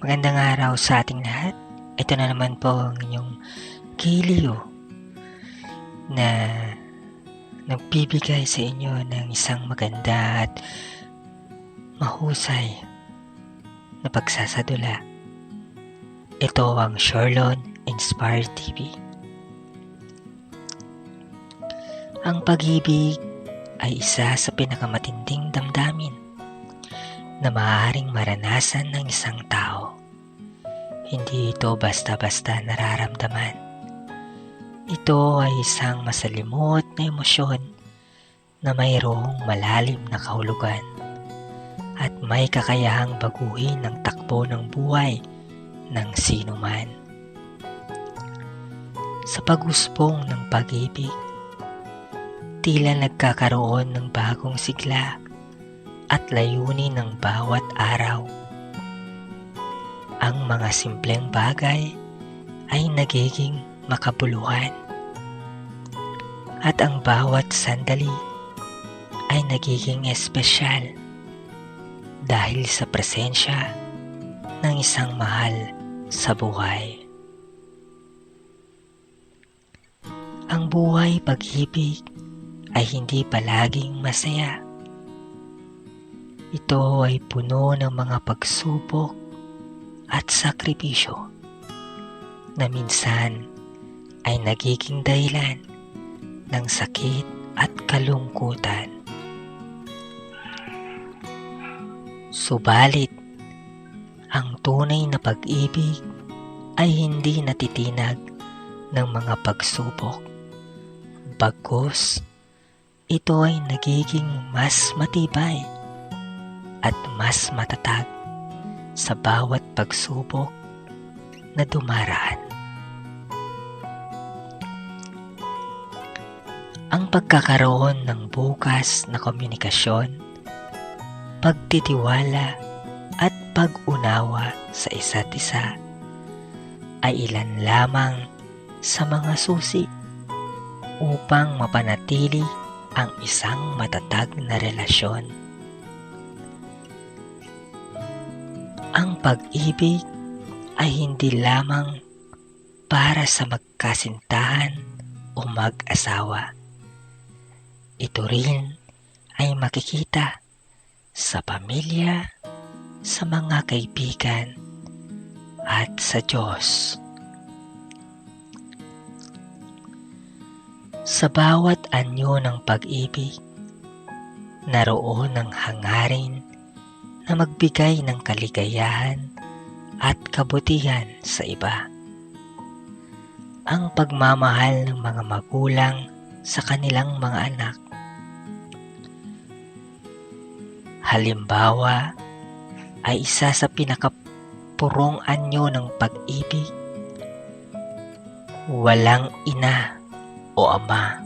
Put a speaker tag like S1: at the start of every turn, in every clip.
S1: Magandang araw sa ating lahat. Ito na naman po ang inyong Kilio na nagbibigay sa inyo ng isang maganda at mahusay na pagsasadula. Ito ang Sherlon Inspired TV. Ang pag-ibig ay isa sa pinakamatinding damdamin na maaaring maranasan ng isang tao. Hindi ito basta-basta nararamdaman. Ito ay isang masalimot na emosyon na mayroong malalim na kahulugan at may kakayahang baguhin ang takbo ng buhay ng sino man. Sa pagusbong ng pag-ibig, tila nagkakaroon ng bagong sigla at layunin ng bawat araw. Ang mga simpleng bagay ay nagiging makabuluhan. At ang bawat sandali ay nagiging espesyal dahil sa presensya ng isang mahal sa buhay. Ang buhay pag-ibig ay hindi palaging masaya ito ay puno ng mga pagsubok at sakripisyo na minsan ay nagiging dahilan ng sakit at kalungkutan. Subalit, ang tunay na pag-ibig ay hindi natitinag ng mga pagsubok. Bagkus, ito ay nagiging mas matibay at mas matatag sa bawat pagsubok na dumaraan. Ang pagkakaroon ng bukas na komunikasyon, pagtitiwala at pag-unawa sa isa't isa ay ilan lamang sa mga susi upang mapanatili ang isang matatag na relasyon. Ang pag-ibig ay hindi lamang para sa magkasintahan o mag-asawa. Ito rin ay makikita sa pamilya, sa mga kaibigan, at sa Diyos. Sa bawat anyo ng pag-ibig, naroon ang hangarin na magbigay ng kaligayahan at kabutihan sa iba. Ang pagmamahal ng mga magulang sa kanilang mga anak. Halimbawa ay isa sa pinakapurong anyo ng pag-ibig. Walang ina o ama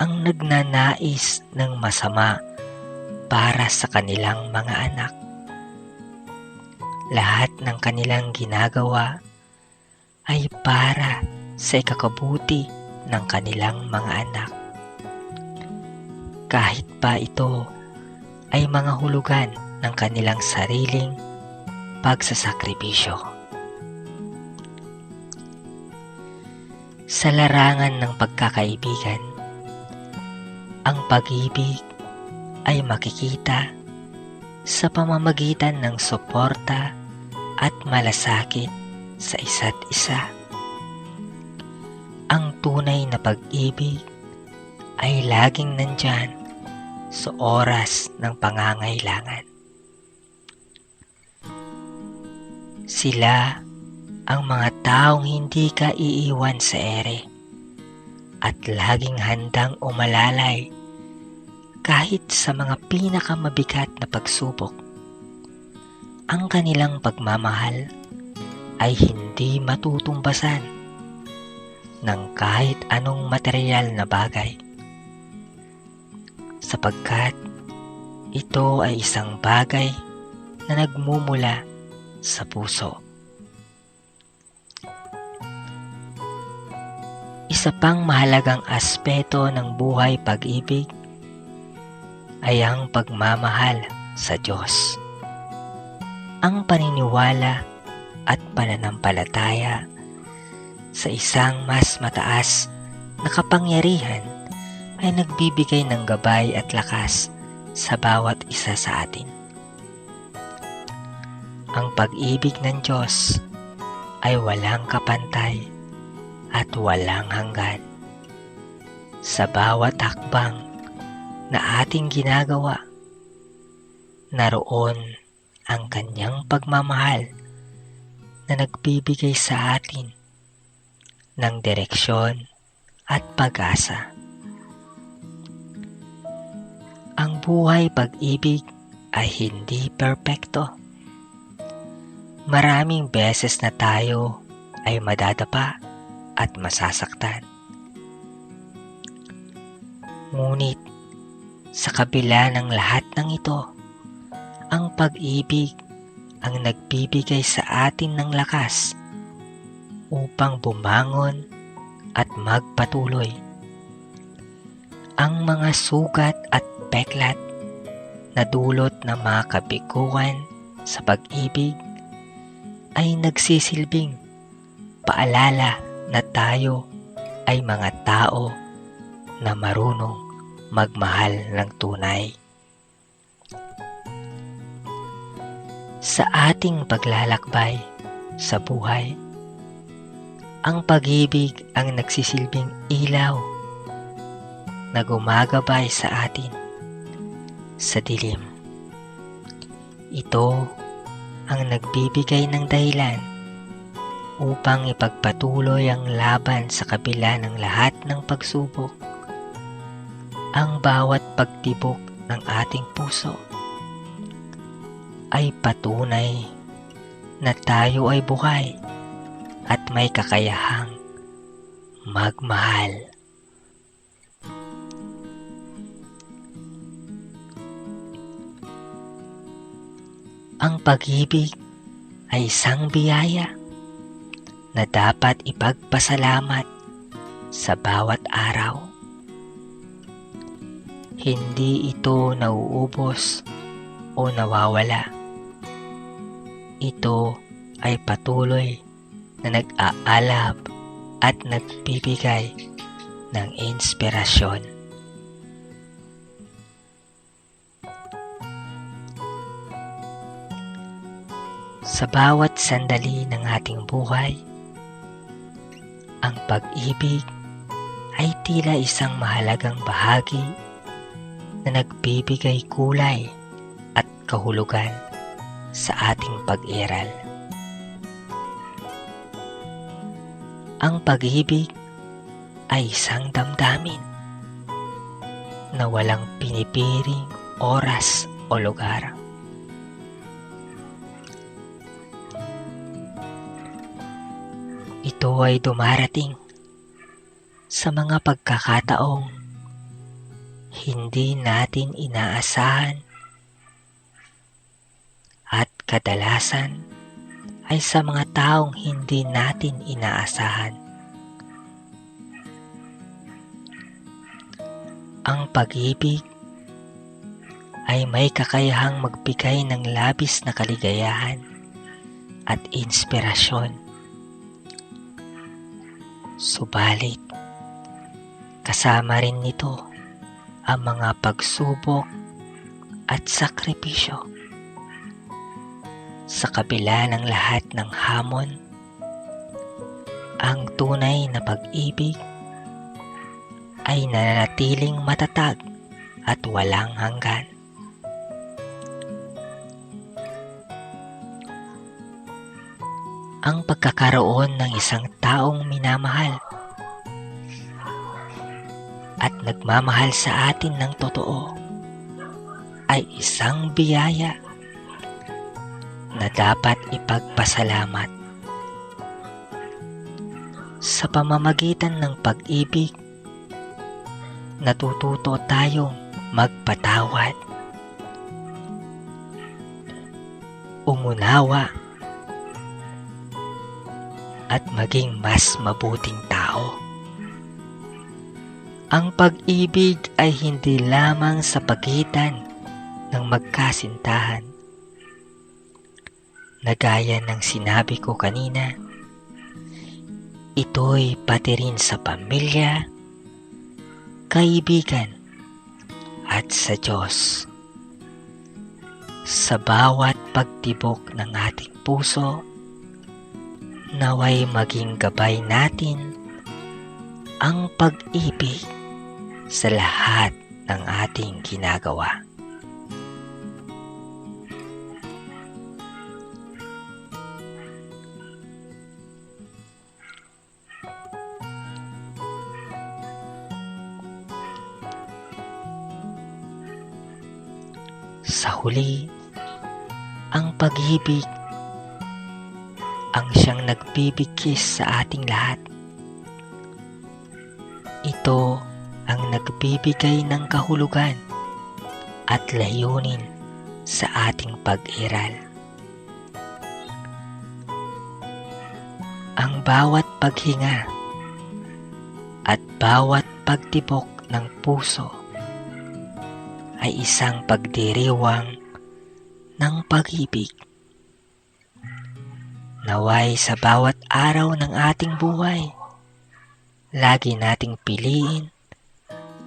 S1: ang nagnanais ng masama para sa kanilang mga anak. Lahat ng kanilang ginagawa ay para sa ikakabuti ng kanilang mga anak. Kahit pa ito ay mga hulugan ng kanilang sariling pagsasakripisyo. Sa larangan ng pagkakaibigan, ang pag-ibig ay makikita sa pamamagitan ng suporta at malasakit sa isa't isa. Ang tunay na pag-ibig ay laging nandyan sa oras ng pangangailangan. Sila ang mga taong hindi ka iiwan sa ere at laging handang umalalay kahit sa mga pinakamabigat na pagsubok. Ang kanilang pagmamahal ay hindi matutumbasan ng kahit anong material na bagay. Sapagkat ito ay isang bagay na nagmumula sa puso. Isa pang mahalagang aspeto ng buhay pag-ibig ay ang pagmamahal sa Diyos. ang paniniwala at pananampalataya sa isang mas mataas na kapangyarihan ay nagbibigay ng gabay at lakas sa bawat isa sa atin. Ang pag-ibig ng Diyos ay walang kapantay at walang hanggan. Sa bawat hakbang na ating ginagawa, naroon ang kanyang pagmamahal na nagbibigay sa atin ng direksyon at pag-asa. Ang buhay pag-ibig ay hindi perpekto. Maraming beses na tayo ay madadapa at masasaktan. Ngunit sa kabila ng lahat ng ito, ang pag-ibig ang nagbibigay sa atin ng lakas upang bumangon at magpatuloy. Ang mga sugat at peklat na dulot ng mga kabiguan sa pag-ibig ay nagsisilbing paalala na tayo ay mga tao na marunong magmahal ng tunay. Sa ating paglalakbay sa buhay, ang pag-ibig ang nagsisilbing ilaw na gumagabay sa atin sa dilim. Ito ang nagbibigay ng dahilan upang ipagpatuloy ang laban sa kabila ng lahat ng pagsubok. Ang bawat pagtibok ng ating puso ay patunay na tayo ay buhay at may kakayahang magmahal. Ang pag-ibig ay isang biyaya na dapat ipagpasalamat sa bawat araw. Hindi ito nauubos o nawawala. Ito ay patuloy na nag-aalab at nagbibigay ng inspirasyon. Sa bawat sandali ng ating buhay, ang pag-ibig ay tila isang mahalagang bahagi na nagbibigay kulay at kahulugan sa ating pag-iral. Ang pag-ibig ay isang damdamin na walang pinipiring oras o lugar. Ito ay dumarating sa mga pagkakataong hindi natin inaasahan at kadalasan ay sa mga taong hindi natin inaasahan. Ang pag-ibig ay may kakayahang magbigay ng labis na kaligayahan at inspirasyon. Subalit, kasama rin nito ang mga pagsubok at sakripisyo. Sa kabila ng lahat ng hamon, ang tunay na pag-ibig ay nananatiling matatag at walang hanggan. Ang pagkakaroon ng isang taong minamahal at nagmamahal sa atin ng totoo ay isang biyaya na dapat ipagpasalamat. Sa pamamagitan ng pag-ibig, natututo tayong magpatawad, umunawa, at maging mas mabuting tao. Ang pag-ibig ay hindi lamang sa pagitan ng magkasintahan. na gaya ng sinabi ko kanina, ito'y pati rin sa pamilya, kaibigan, at sa Diyos. Sa bawat pagtibok ng ating puso, naway maging gabay natin ang pag-ibig sa lahat ng ating ginagawa. Sa huli, ang pag-ibig ang siyang nagbibigkis sa ating lahat. Ito nagbibigay ng kahulugan at layunin sa ating pag-iral. Ang bawat paghinga at bawat pagtibok ng puso ay isang pagdiriwang ng pag-ibig. Naway sa bawat araw ng ating buhay, lagi nating piliin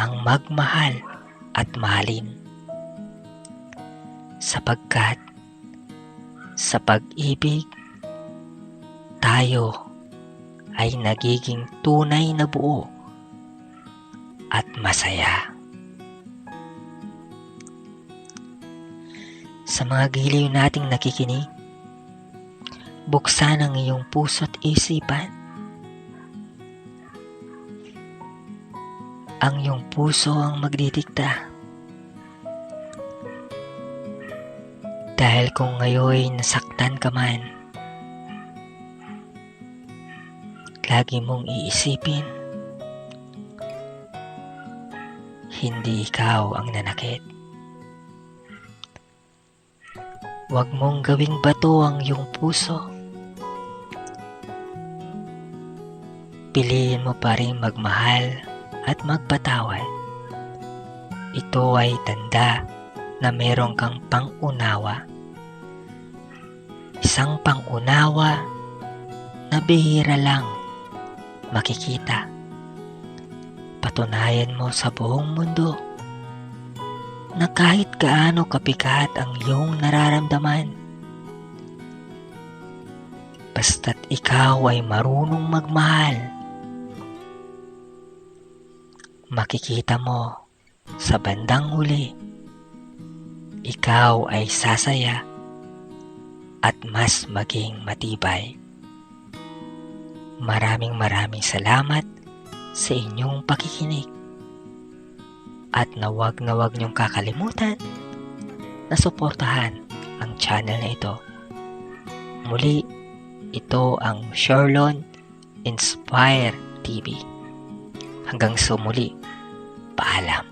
S1: ang magmahal at mahalin. Sapagkat sa pag-ibig, tayo ay nagiging tunay na buo at masaya. Sa mga giliw nating nakikinig, buksan ang iyong puso't isipan. Ang iyong puso ang magdidikta. Dahil kung ngayon nasaktan ka man, lagi mong iisipin, hindi ikaw ang nanakit. Huwag mong gawing bato ang iyong puso. Piliin mo pa rin magmahal at magpatawad. Ito ay tanda na meron kang pangunawa. Isang pangunawa na bihira lang makikita. Patunayan mo sa buong mundo na kahit gaano kapikat ang iyong nararamdaman, basta't ikaw ay marunong magmahal, makikita mo sa bandang huli, ikaw ay sasaya at mas maging matibay. Maraming maraming salamat sa inyong pakikinig at na wag na wag niyong kakalimutan na suportahan ang channel na ito. Muli, ito ang Sherlon Inspire TV. Hanggang sumuli, paalam.